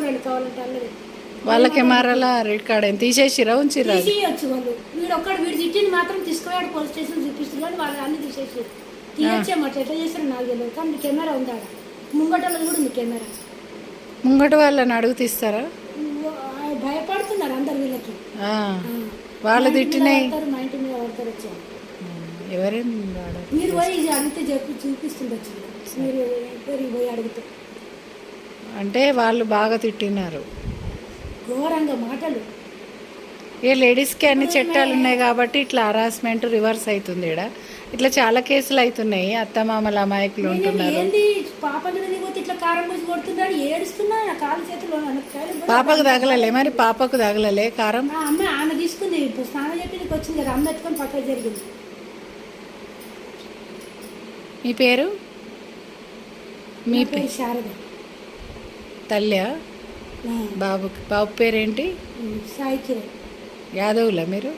చూడండి కావాలంటే అల్లది వాళ్ళ కెమెరాల రెడ్ కార్డ్ ఏం? తీసేసిరా? ఉంచిరా? తీసేయచ్చు వాళ్ళు. వీడు ఒక్కడు వీడు తిట్టింది మాత్రం తీసుకుపోయాడు పోలీస్ స్టేషన్ చూపిస్తున్నాడు వాళ్ళు అన్ని తీసేసి తీయచ్చేమాట ఎట్లా చేస్తారు నాకు తెలియదు కానీ కెమెరా ఉంది ఆడ? ముంగటలో కూడా ఉంది కెమెరా. ముంగట వాళ్ళని అడుగు తీస్తారా? భయపడుతున్నారు అందరు వీళ్ళకి. వాళ్ళు మా తిట్టినాయి. మా ఇంటి మీద పడతారు వచ్చారు ఎవరేం మీరు పోయి అడిగితే చెప్పి చూపిస్తుండొచ్చు. మీరు పోయి అడిగితే. అంటే వాళ్ళు బాగా తిట్టినారు. ఘోరంగా మాటలు. ఏ లేడీస్కి అన్ని చట్టాలు ఉన్నాయి కాబట్టి ఇట్లా హరాస్మెంట్ రివర్స్ అవుతుంది ఈడ. ఇట్లా చాలా కేసులు అవుతున్నాయి. అత్తమామల అమాయకులు నేను ఉంటున్నారు. పాపకు తగలలే మరి పాపకు తగలలే కారం? ఆమె తీసుకుంది స్నానం చెప్పి వచ్చింది కదా అమ్మ ఎత్తుకొని పక్కకు జరిగింది. మీ పేరు? మీ పేరు శారద. తల్లి బాబుకి బాబు పేరేంటి? సాయి కిరణ్. యాదవులా మీరు?